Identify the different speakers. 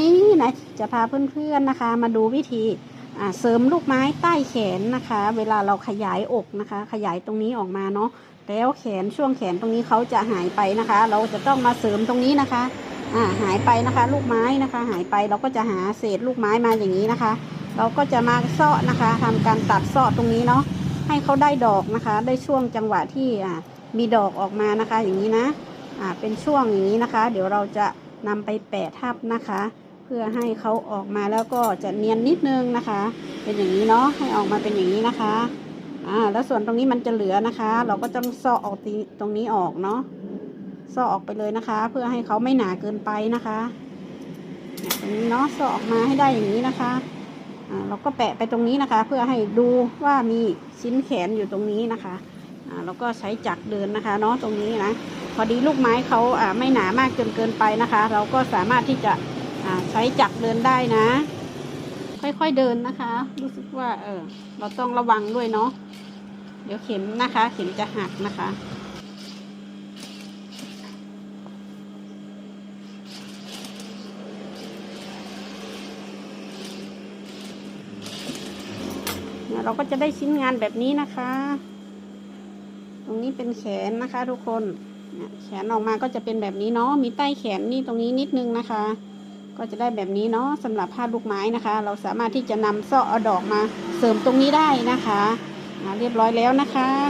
Speaker 1: นี้นะจะพาเพื่อนๆนะคะ มาดูวิธีเสริมลูกไม้ใต้แขนนะคะ เวลาเราขยายอกนะคะ ขยายตรงนี้ออกมาเนาะแล้วแขนช่วงแขนตรงนี้เขาจะหายไปนะคะ เราจะต้องมาเสริมตรงนี้นะคะอ่าหายไปนะคะ ลูกไม้นะคะ หายไปเราก็จะหาเศษลูกไม้มาอย่างนี้นะคะ เราก็จะมาเซาะนะคะทำการตัดเซาะตรงนี้เนาะให้เขาได้ดอกนะคะ ได้ช่วงจังหวะที่อ่ามีดอกออกมานะคะ อย่างนี้นะอ่าเป็นช่วงอย่างนี้นะคะ เดี๋ยวเราจะ นำไปแปะทับนะคะ เพื่อให้เขาออกมาแล้วก็จะเนียนนิดนึงนะคะ เป็นอย่างนี้เนาะให้ออกมาเป็นอย่างนี้นะคะอ่าแล้วส่วนตรงนี้มันจะเหลือนะคะ เราก็ต้องซาะออกตีตรงนี้ออกเนาะซาะออกไปเลยนะคะ เพื่อให้เขาไม่หนาเกินไปนะคะเนี่ยตรงนี้เนาะซาะออกมาให้ได้อย่างนี้นะคะอ่าเราก็แปะไปตรงนี้นะคะ เพื่อให้ดูว่ามีชิ้นแขนอยู่ตรงนี้นะคะอ่าเราก็ใช้จักรเดินนะคะ เนาะตรงนี้นะ พอดีลูกไม้เขาไม่หนามากจนเกินไปนะคะ เราก็สามารถที่จะใช้จักเดินได้นะ ค่อยๆเดินนะคะ รู้สึกว่าเออเราต้องระวังด้วยเนาะเดี๋ยวเข็มนะคะ เข็มจะหักนะคะเนี่ยเราก็จะได้ชิ้นงานแบบนี้นะคะ ตรงนี้เป็นแขนนะคะทุกคน แขนออกมาก็จะเป็นแบบนี้เนาะมีใต้แขนนี่ตรงนี้นิดนึงนะคะ ก็จะได้แบบนี้เนาะสำหรับผ้าลูกไม้นะคะ เราสามารถที่จะนำเสาะเอาดอกมาเสริมตรงนี้ได้นะคะเรียบร้อยแล้วนะคะ